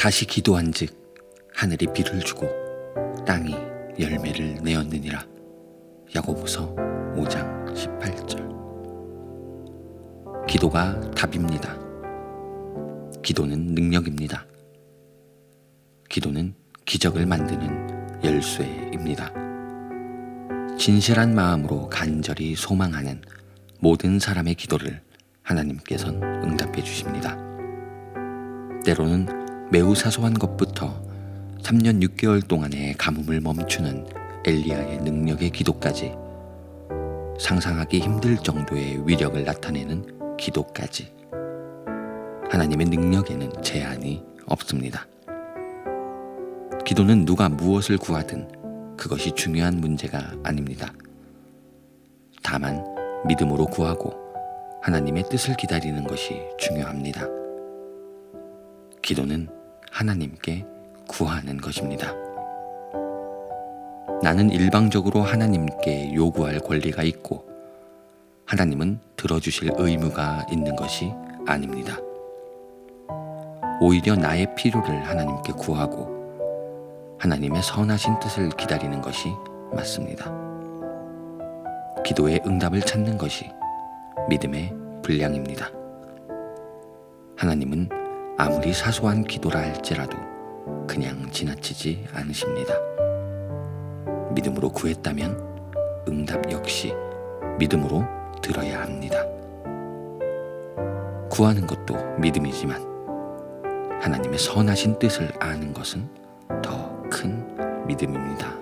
다시 기도한즉 하늘이 비를 주고 땅이 열매를 내었느니라. 야고보서 5장 18절. 기도가 답입니다. 기도는 능력입니다. 기도는 기적을 만드는 열쇠입니다. 진실한 마음으로 간절히 소망하는 모든 사람의 기도를 하나님께선 응답해 주십니다. 때로는 매우 사소한 것부터 3년 6개월 동안의 가뭄을 멈추는 엘리야의 능력의 기도까지 상상하기 힘들 정도의 위력을 나타내는 기도까지 하나님의 능력에는 제한이 없습니다. 기도는 누가 무엇을 구하든 그것이 중요한 문제가 아닙니다. 다만 믿음으로 구하고 하나님의 뜻을 기다리는 것이 중요합니다. 기도는 하나님께 구하는 것입니다. 나는 일방적으로 하나님께 요구할 권리가 있고 하나님은 들어주실 의무가 있는 것이 아닙니다. 오히려 나의 필요를 하나님께 구하고 하나님의 선하신 뜻을 기다리는 것이 맞습니다. 기도의 응답을 찾는 것이 믿음의 분량입니다. 하나님은 아무리 사소한 기도라 할지라도 그냥 지나치지 않으십니다. 믿음으로 구했다면 응답 역시 믿음으로 들어야 합니다. 구하는 것도 믿음이지만 하나님의 선하신 뜻을 아는 것은 더 큰 믿음입니다.